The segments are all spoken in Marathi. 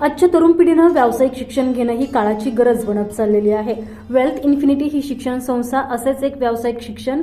आजच्या तरुण पिढीनं व्यावसायिक शिक्षण घेणं ही काळाची गरज बनत चाललेली आहे. वेल्थ इन्फिनिटी ही शिक्षण संस्था असेच एक व्यावसायिक शिक्षण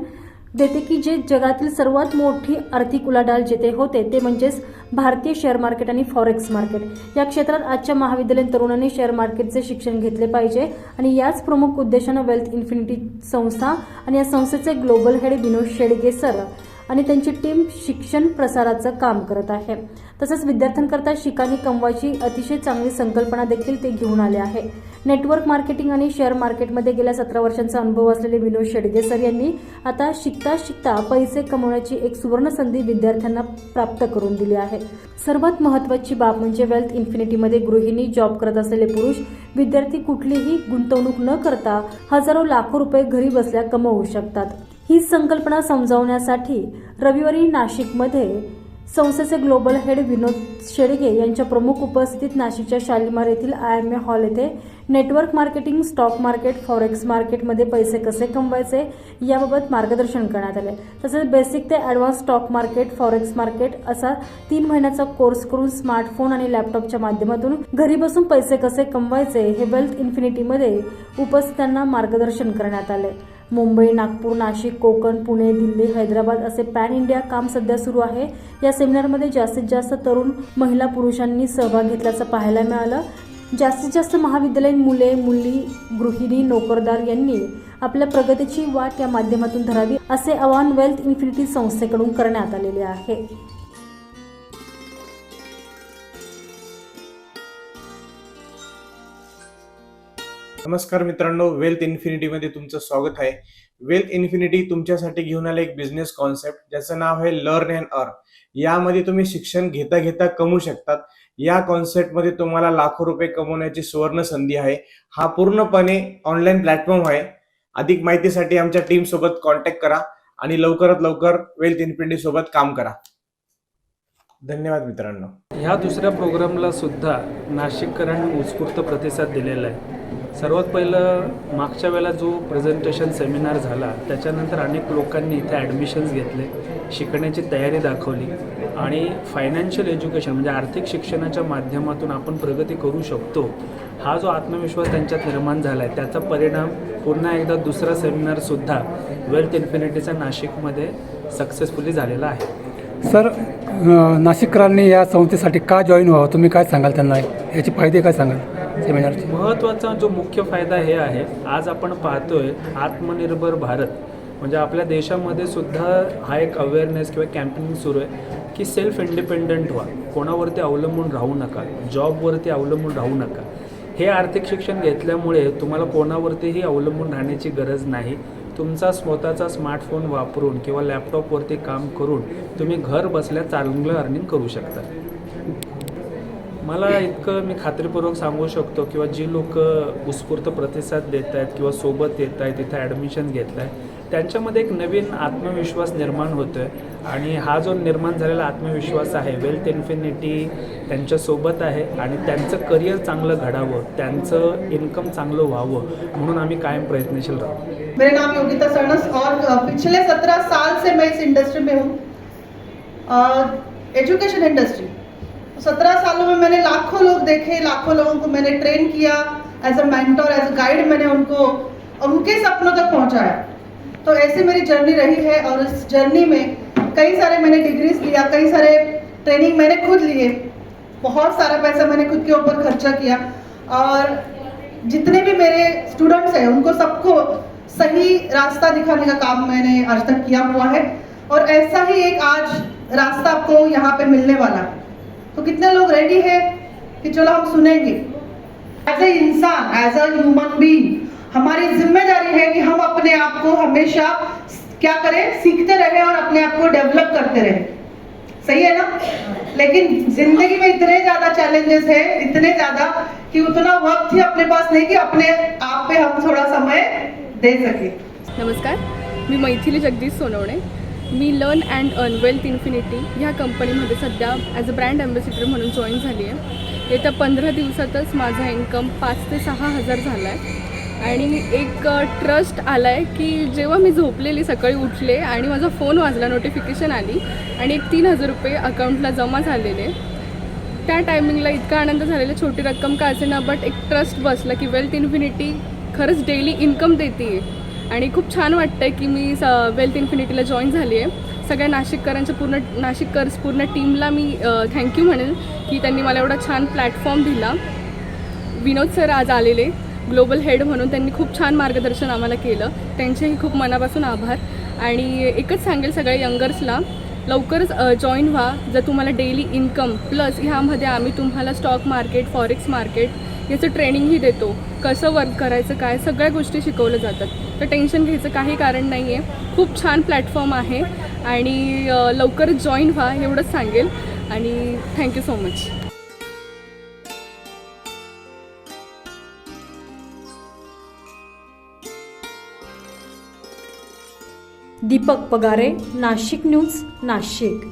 देते की जे जगातील सर्वात मोठी आर्थिक उलाढाल जेथे होते ते म्हणजेच भारतीय शेअर मार्केट आणि फॉरेक्स मार्केट या क्षेत्रात आजच्या महाविद्यालयीन तरुणांनी शेअर मार्केटचे शिक्षण घेतले पाहिजे आणि याच प्रमुख उद्देशानं वेल्थ इन्फिनिटी संस्था आणि या संस्थेचे global head Vinod Shedge sir आणि त्यांची टीम शिक्षण प्रसाराचं काम करत आहे. तसंच विद्यार्थ्यांकरता शिकानी कमवायची अतिशय चांगली संकल्पना देखील ते घेऊन आले आहे. नेटवर्क मार्केटिंग आणि शेअर मार्केटमध्ये गेल्या सतरा वर्षांचा अनुभव असलेले विनोद शेडगे सर यांनी आता शिकता शिकता पैसे कमवण्याची एक सुवर्ण संधी विद्यार्थ्यांना प्राप्त करून दिली आहे. सर्वात महत्त्वाची बाब म्हणजे वेल्थ इन्फिनिटीमध्ये गृहिणी जॉब करत असलेले पुरुष विद्यार्थी कुठलीही गुंतवणूक न करता हजारो लाखो रुपये घरी बसल्या कमवू शकतात. ही संकल्पना समजावण्यासाठी रविवारी नाशिकमध्ये संस्थेचे ग्लोबल हेड विनोद शेडगे यांच्या प्रमुख उपस्थितीत नाशिकच्या शालिमार येथील आय एम ए हॉल येथे network marketing stock market forex मार्केटमध्ये पैसे कसे कमवायचे याबाबत मार्गदर्शन करण्यात आले. तसेच बेसिक ते advance stock market forex market असा तीन महिन्याचा कोर्स करून स्मार्टफोन आणि लॅपटॉपच्या माध्यमातून घरी बसून पैसे कसे कमवायचे हे वेल्थ इन्फिनिटीमध्ये उपस्थितांना मार्गदर्शन करण्यात आले. मुंबई नागपूर नाशिक कोकण पुणे दिल्ली हैदराबाद असे पॅन इंडिया काम सध्या सुरू आहे. या सेमिनारमध्ये जास्तीत जास्त तरुण महिला पुरुषांनी सहभाग घेतल्याचं पाहायला मिळालं. जास्तीत जास्त महाविद्यालयीन मुले मुली गृहिणी नोकरदार यांनी आपल्या प्रगतीची वाट या माध्यमातून धरावी असे आवाहन वेल्थ इन्फिनिटी संस्थेकडून करण्यात आलेले आहे. नमस्कार मित्रांनो वेल्थ इन्फिनिटीमध्ये तुमचं स्वागत आहे. वेल्थ इन्फिनिटी तुमच्यासाठी घेऊन आले एक बिझनेस कॉन्सेप्ट ज्याचं नाव आहे लर्न अँड अर्न यामध्ये तुम्ही शिक्षण घेता घेता कमवू शकतात. या कॉन्सेप्टमध्ये तुम्हाला लाखो रुपये कमवण्याची सुवर्ण संधी आहे. हा पूर्णपणे ऑनलाईन प्लॅटफॉर्म आहे. अधिक माहितीसाठी आमच्या टीम सोबत कॉन्टॅक्ट करा आणि लवकरात लवकर वेल्थ इन्फिनिटी सोबत काम करा. धन्यवाद मित्रांनो. ह्या दुसऱ्या प्रोग्रामला सुद्धा नाशिककरांनी उत्स्फूर्त प्रतिसाद दिलेला आहे. सर्वात पहिलं मागच्या वेळेला जो प्रेझेंटेशन सेमिनार झाला त्याच्यानंतर अनेक लोकांनी इथे ॲडमिशन्स घेतले शिकण्याची तयारी दाखवली आणि फायनान्शियल एज्युकेशन म्हणजे आर्थिक शिक्षणाच्या माध्यमातून आपण प्रगती करू शकतो हा जो आत्मविश्वास त्यांच्यात निर्माण झाला आहे त्याचा परिणाम पुन्हा एकदा दुसरा सेमिनारसुद्धा वेल्थ इन्फिनिटीचा नाशिकमध्ये सक्सेसफुली झालेला आहे. सर नाशिककरांनी या संस्थेसाठी का जॉईन व्हावं? तुम्ही काय सांगाल त्यांना? याचे फायदे काय सांगाल? सेमिनारचे महत्त्वाचा जो मुख्य फायदा हे आहे आज आपण पाहतोय आत्मनिर्भर भारत. म्हणजे आपल्या देशामध्ये सुद्धा हा एक अवेअरनेस किंवा कॅम्पेनिंग सुरू आहे की सेल्फ इंडिपेंडंट व्हा. कोणावरती अवलंबून राहू नका. जॉबवरती अवलंबून राहू नका. हे आर्थिक शिक्षण घेतल्यामुळे तुम्हाला कोणावरतीही अवलंबून राहण्याची गरज नाही. तुमचा स्वतःचा स्मार्टफोन वापरून किंवा लॅपटॉपवरती काम करून तुम्ही घर बसल्या चांगलं अर्निंग करू शकता. मला इतकं मी खात्रीपूर्वक सांगू शकतो किंवा जी लोक उत्स्फूर्त प्रतिसाद देत आहेत किंवा सोबत येत आहेत तिथं ॲडमिशन घेत आहे त्यांच्यामध्ये एक नवीन आत्मविश्वास निर्माण होतो आहे आणि हा जो निर्माण झालेला आत्मविश्वास आहे वेल्थ इन्फिनिटी त्यांच्यासोबत आहे आणि त्यांचं करिअर चांगलं घडावं त्यांचं इन्कम चांगलं व्हावं म्हणून आम्ही कायम प्रयत्नशील राहू. मेरा नाम योगिता सरनस और पिछले सत्रह साल से मैं इस इंडस्ट्री में हूँ। एजुकेशन इंडस्ट्री सत्रह सालों में मैंने लाखों लोग देखे, लाखों लोगों को मैंने train KIA as a mentor as a guide मैंने उनको उनके सपनों तक पहुँचाया। तो ऐसी मेरी जर्नी रही है, और इस जर्नी में कई सारे मैंने डिग्रीज लिया कई सारे ट्रेनिंग मैंने खुद लिए। बहुत सारा पैसा मैंने खुद के ऊपर खर्चा किया, और जितने भी मेरे स्टूडेंट्स हैं, उनको सबको सही रास्ता दिखाने का काम मैंने आज तक किया हुआ है। और ऐसा ही एक आज रास्ता आपको यहाँ पे मिलने वाला है। तो कितने लोग रेडी है कि चलो हम सुनेंगे? एज ए इंसान एज अ ह्यूमन बीइंग हमारी जिम्मेदारी है कि हम अपने आप को हमेशा क्या करें? सीखते रहे और अपने आप को डेवलप करते रहे। सही है ना? लेकिन जिंदगी में इतने ज्यादा चैलेंजेस है इतने ज्यादा कि उतना वक्त ही अपने पास नहीं कि अपने आप पे हम थोड़ा समय दे सके। नमस्कार मी मैथिली जगदीश सोनवणे. मी learn and earn wealth infinity ह्या कंपनीमध्ये सध्या ॲज अ ब्रँड अँबॅसिडर म्हणून जॉईन झाली आहे. येत्या पंधरा दिवसातच माझा इन्कम पाच ते सहा हजार झाला आहे आणि एक ट्रस्ट आला आहे की जेव्हा मी झोपलेली सकाळी उठले आणि माझा फोन वाजला नोटिफिकेशन आली आणि एक तीन हजार रुपये अकाउंटला जमा झालेले. त्या टायमिंगला इतका आनंद झालेला छोटी रक्कम का असेना बट एक ट्रस्ट बसला की वेल्थ इन्फिनिटी खरंच डेली इन्कम देते आणि खूप छान वाटतं आहे की मी स वेल्थ इन्फिनिटीला जॉईन झाली आहे सगळ्या नाशिककरांच्या पूर्ण नाशिककर्स पूर्ण टीमला मी थँक्यू म्हणेल की त्यांनी मला एवढा छान प्लॅटफॉर्म दिला. विनोद सर आज आलेले ग्लोबल हेड म्हणून त्यांनी खूप छान मार्गदर्शन आम्हाला केलं. त्यांचेही खूप मनापासून आभार. आणि एकच सांगेल सगळ्या यंगर्सला लवकरच जॉईन व्हा. जर तुम्हाला डेली इन्कम प्लस ह्यामध्ये आम्ही तुम्हाला स्टॉक मार्केट फॉरेक्स मार्केट याचं ट्रेनिंगही देतो. कसं वर्क करायचं काय सगळ्या गोष्टी शिकवल्या जातात. तर टेन्शन घ्यायचं काही कारण नाही आहे खूप छान प्लॅटफॉर्म आहे आणि लवकर लवकरच जॉईन व्हा एवढंच सांगेल. आणि thank you so much Deepak Pagare Nashik news Nashik.